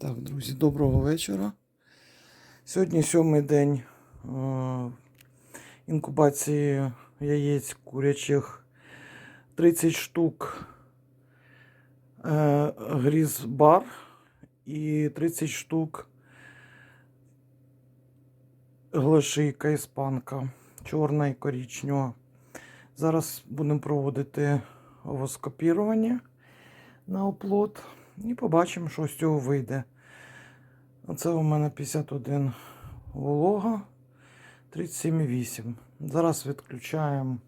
Так, друзі, доброго вечора. Сьогодні сьомий день е, інкубації яєць курячих 30 штук е, гріз бар і 30 штук глашийка іспанка, чорна і коричнева. Зараз будемо проводити овоскопірування на оплот. І побачимо, що з цього вийде. Оце у мене 51 волога, 37,8. Зараз відключаємо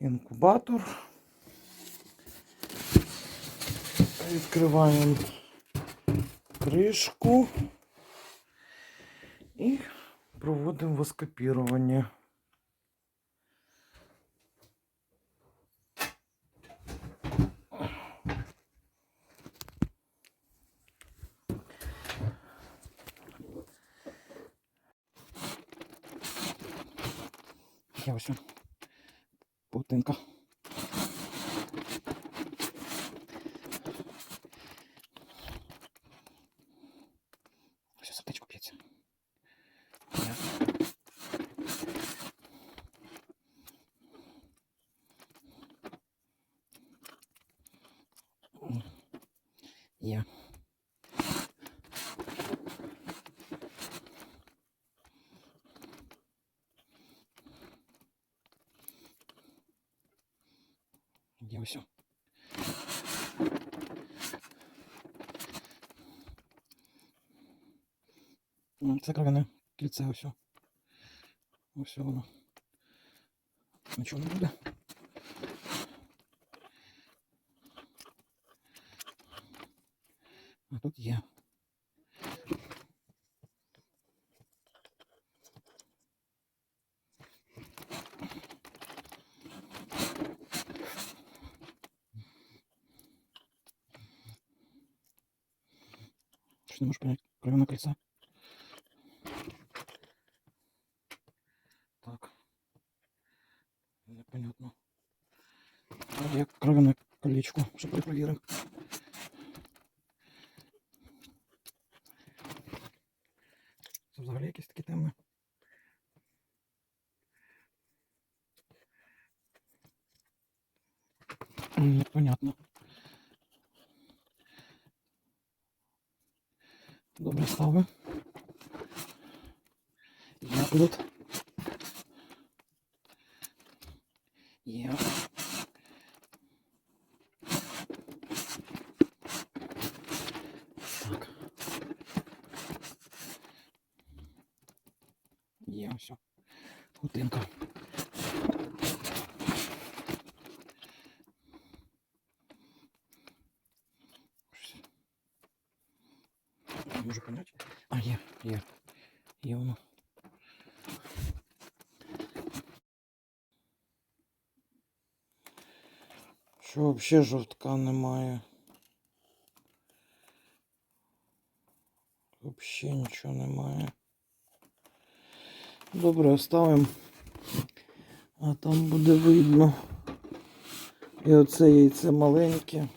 інкубатор. Відкриваємо кришку і проводимо воскопірування. Я ось п'ється. Я. Я. Є ось. Ну, Це кровяне кільце ось. Ось воно. Нічого не буде. А тут є. Что не можешь понять? Кровяное кольцо. Так. Непонятно. А я кровяне колечко. Ще перепровіримо. Це взагалі якесь таке темне. М, Непонятно. Добре стави. Я тут. Я. Так. Є все. Хутинка. Не можу понять. А, є, є. Є воно. Що взагалі жовтка немає. Взагалі нічого немає. Добре, оставимо. А там буде видно. І оце яйце маленьке.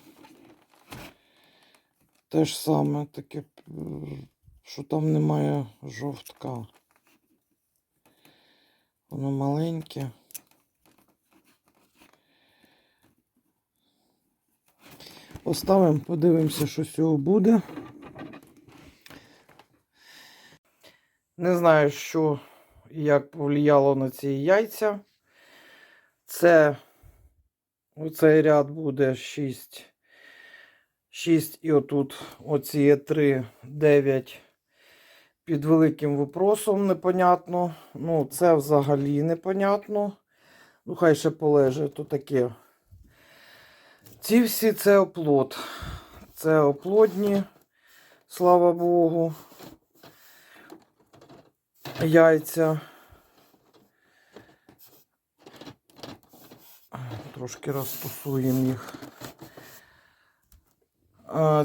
Те ж саме таке, що там немає жовтка. Воно маленьке. Поставимо, подивимося, що з цього буде. Не знаю, що і як повлияло на ці яйця. Це оцей ряд буде 6. 6 і отут оці є 3, 9 під великим випросом непонятно. Ну, це взагалі непонятно. Ну, хай ще полежить, то таке. Ці всі це оплот. Це оплодні, слава Богу. Яйця. Трошки розтусуємо їх.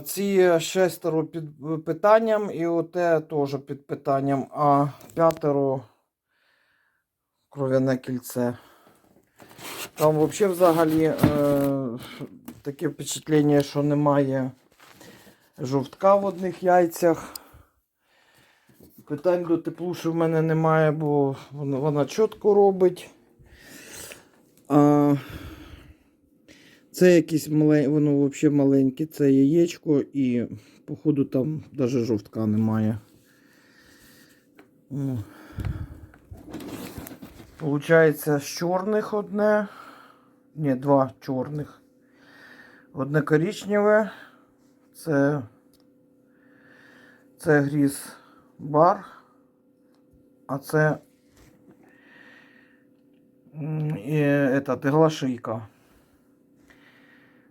Ці шестеро під питанням і оте теж під питанням, а п'ятеро кров'яне кільце. Там взагалі, взагалі е, таке впечатлення, що немає жовтка в одних яйцях. Питань до теплуші в мене немає, бо вона, вона чітко робить. А, це якісь мале... воно взагалі маленьке, це яєчко і, походу, там навіть жовтка немає. О. Получається з чорних одне. Ні, два чорних. Одне коричневе. Це, це гріз бар. А це этот, іглашийка.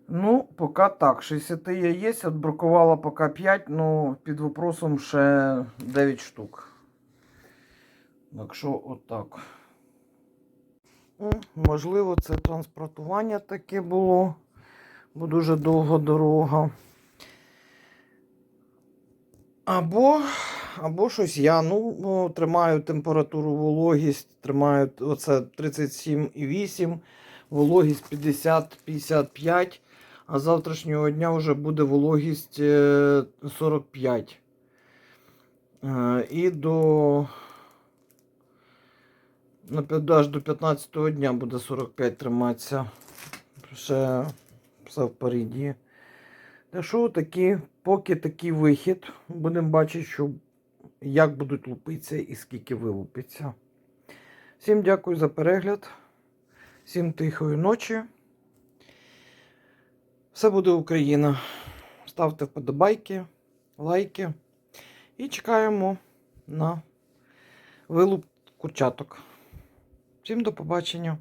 Ну, поки так. 60 яєць, отбракувала поки 5, ну під вопросом ще 9 штук. Так що отак. Можливо, це транспортування таке було, бо дуже довга дорога. Або, або щось я. Ну, тримаю температуру, вологість, тримаю оце 37,8, вологість 50-55, а з завтрашнього дня вже буде вологість е, 45. Е, І до аж до 15-го дня буде 45 триматися. Ще все впереді. Та що такі, поки такий вихід. Будемо бачити, що, як будуть лупитися і скільки вилупиться. Всім дякую за перегляд. Всім тихої ночі. Все буде Україна. Ставте вподобайки, лайки. І чекаємо на вилуп курчаток. Всім до побачення.